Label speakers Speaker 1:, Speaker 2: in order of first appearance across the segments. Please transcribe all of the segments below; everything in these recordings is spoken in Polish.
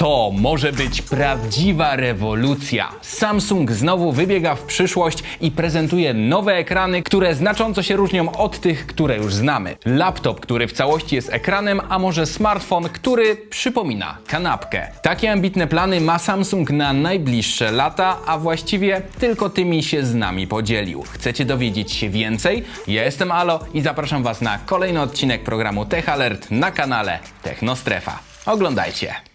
Speaker 1: To może być prawdziwa rewolucja. Samsung znowu wybiega w przyszłość i prezentuje nowe ekrany, które znacząco się różnią od tych, które już znamy. Laptop, który w całości jest ekranem, a może smartfon, który przypomina kanapkę. Takie ambitne plany ma Samsung na najbliższe lata, a właściwie tylko tymi się z nami podzielił. Chcecie dowiedzieć się więcej? Ja jestem Alo i zapraszam Was na kolejny odcinek programu Tech Alert na kanale Technostrefa. Oglądajcie.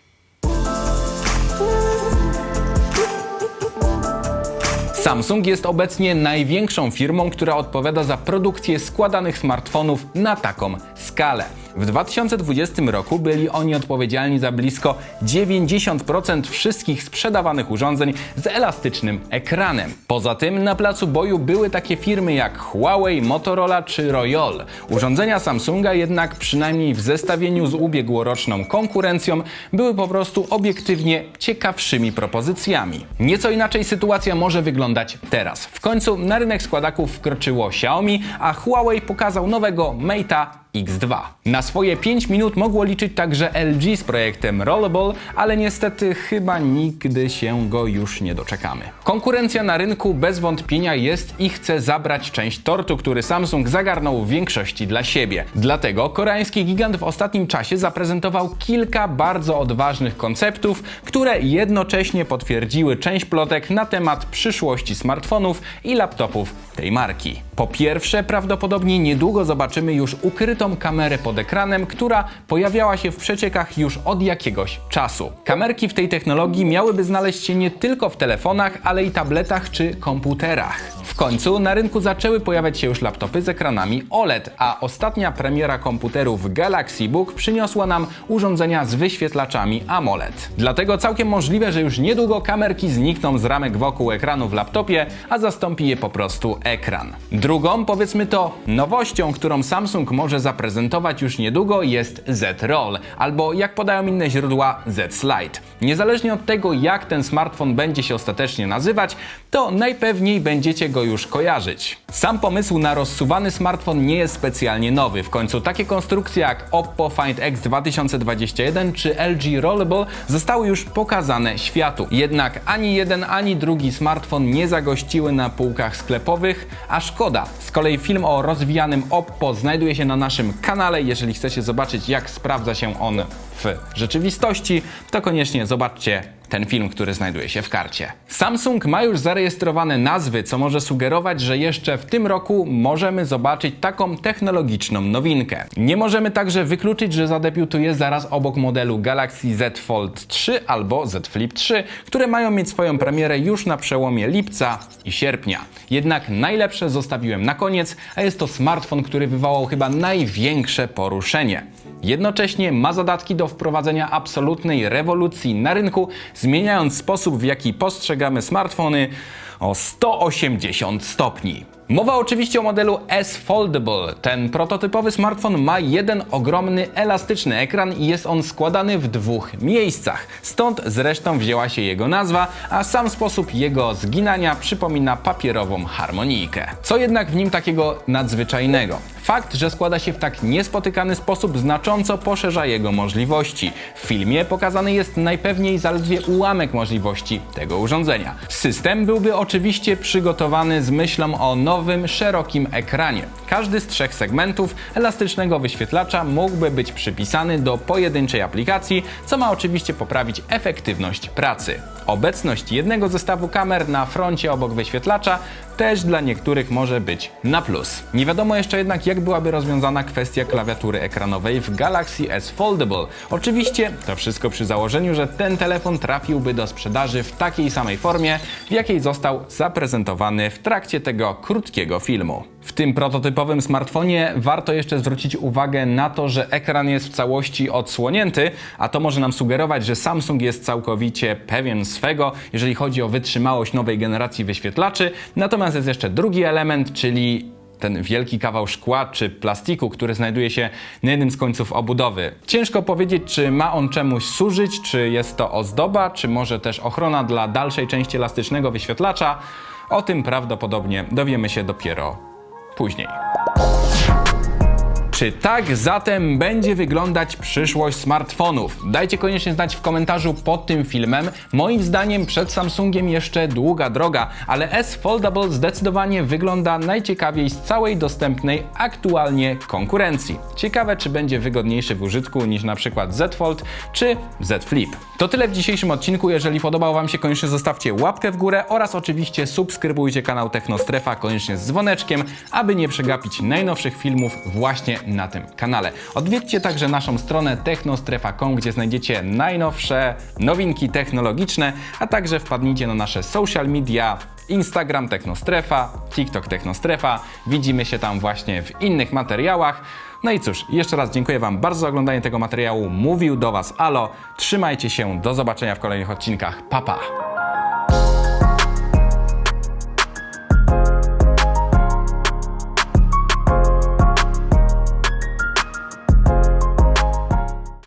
Speaker 1: Samsung jest obecnie największą firmą, która odpowiada za produkcję składanych smartfonów na taką skalę. W 2020 roku byli oni odpowiedzialni za blisko 90% wszystkich sprzedawanych urządzeń z elastycznym ekranem. Poza tym na placu boju były takie firmy jak Huawei, Motorola czy Royol. Urządzenia Samsunga jednak przynajmniej w zestawieniu z ubiegłoroczną konkurencją były po prostu obiektywnie ciekawszymi propozycjami. Nieco inaczej sytuacja może wyglądać teraz. W końcu na rynek składaków wkroczyło Xiaomi, a Huawei pokazał nowego Mate'a X2. Na swoje 5 minut mogło liczyć także LG z projektem Rollable, ale niestety chyba nigdy się go już nie doczekamy. Konkurencja na rynku bez wątpienia jest i chce zabrać część tortu, który Samsung zagarnął w większości dla siebie. Dlatego koreański gigant w ostatnim czasie zaprezentował kilka bardzo odważnych konceptów, które jednocześnie potwierdziły część plotek na temat przyszłości smartfonów i laptopów tej marki. Po pierwsze, prawdopodobnie niedługo zobaczymy już ukrytą kamerę pod ekranem, która pojawiała się w przeciekach już od jakiegoś czasu. Kamerki w tej technologii miałyby znaleźć się nie tylko w telefonach, ale i tabletach czy komputerach. W końcu na rynku zaczęły pojawiać się już laptopy z ekranami OLED, a ostatnia premiera komputerów Galaxy Book przyniosła nam urządzenia z wyświetlaczami AMOLED. Dlatego całkiem możliwe, że już niedługo kamerki znikną z ramek wokół ekranu w laptopie, a zastąpi je po prostu ekran. Drugą, powiedzmy to, nowością, którą Samsung może zaprezentować już niedługo jest Z Roll, albo jak podają inne źródła Z Slide. Niezależnie od tego, jak ten smartfon będzie się ostatecznie nazywać, to najpewniej będziecie go już kojarzyć. Sam pomysł na rozsuwany smartfon nie jest specjalnie nowy. W końcu takie konstrukcje jak Oppo Find X 2021 czy LG Rollable zostały już pokazane światu. Jednak ani jeden, ani drugi smartfon nie zagościły na półkach sklepowych, a szkoda. Z kolei film o rozwijanym Oppo znajduje się na naszym kanale. Jeżeli chcecie zobaczyć, jak sprawdza się on w rzeczywistości, to koniecznie zobaczcie ten film, który znajduje się w karcie. Samsung ma już zarejestrowane nazwy, co może sugerować, że jeszcze w tym roku możemy zobaczyć taką technologiczną nowinkę. Nie możemy także wykluczyć, że zadebiutuje zaraz obok modelu Galaxy Z Fold 3 albo Z Flip 3, które mają mieć swoją premierę już na przełomie lipca i sierpnia. Jednak najlepsze zostawiłem na koniec, a jest to smartfon, który wywołał chyba największe poruszenie. Jednocześnie ma zadatki do wprowadzenia absolutnej rewolucji na rynku, zmieniając sposób, w jaki postrzegamy smartfony o 180 stopni. Mowa oczywiście o modelu S Foldable. Ten prototypowy smartfon ma jeden ogromny, elastyczny ekran i jest on składany w dwóch miejscach. Stąd zresztą wzięła się jego nazwa, a sam sposób jego zginania przypomina papierową harmonijkę. Co jednak w nim takiego nadzwyczajnego? Fakt, że składa się w tak niespotykany sposób znacząco poszerza jego możliwości. W filmie pokazany jest najpewniej zaledwie ułamek możliwości tego urządzenia. System byłby oczywiście przygotowany z myślą o nowym, szerokim ekranie. Każdy z trzech segmentów elastycznego wyświetlacza mógłby być przypisany do pojedynczej aplikacji, co ma oczywiście poprawić efektywność pracy. Obecność jednego zestawu kamer na froncie obok wyświetlacza też dla niektórych może być na plus. Nie wiadomo jeszcze jednak, jak byłaby rozwiązana kwestia klawiatury ekranowej w Galaxy S Foldable. Oczywiście to wszystko przy założeniu, że ten telefon trafiłby do sprzedaży w takiej samej formie, w jakiej został zaprezentowany w trakcie tego krótkiego filmu. W tym prototypowym smartfonie warto jeszcze zwrócić uwagę na to, że ekran jest w całości odsłonięty, a to może nam sugerować, że Samsung jest całkowicie pewien swego, jeżeli chodzi o wytrzymałość nowej generacji wyświetlaczy. Natomiast jest jeszcze drugi element, czyli ten wielki kawał szkła czy plastiku, który znajduje się na jednym z końców obudowy. Ciężko powiedzieć, czy ma on czemuś służyć, czy jest to ozdoba, czy może też ochrona dla dalszej części elastycznego wyświetlacza. O tym prawdopodobnie dowiemy się dopiero później. Czy tak zatem będzie wyglądać przyszłość smartfonów? Dajcie koniecznie znać w komentarzu pod tym filmem. Moim zdaniem przed Samsungiem jeszcze długa droga, ale S Foldable zdecydowanie wygląda najciekawiej z całej dostępnej aktualnie konkurencji. Ciekawe, czy będzie wygodniejszy w użytku niż na przykład Z Fold czy Z Flip. To tyle w dzisiejszym odcinku. Jeżeli podobał Wam się, koniecznie zostawcie łapkę w górę oraz oczywiście subskrybujcie kanał Technostrefa koniecznie z dzwoneczkiem, aby nie przegapić najnowszych filmów właśnie na tym kanale. Odwiedźcie także naszą stronę technostrefa.com, gdzie znajdziecie najnowsze nowinki technologiczne, a także wpadnijcie na nasze social media, Instagram Technostrefa, TikTok Technostrefa. Widzimy się tam właśnie w innych materiałach. No i cóż, jeszcze raz dziękuję Wam bardzo za oglądanie tego materiału. Mówił do Was Alo. Trzymajcie się, do zobaczenia w kolejnych odcinkach. Pa pa!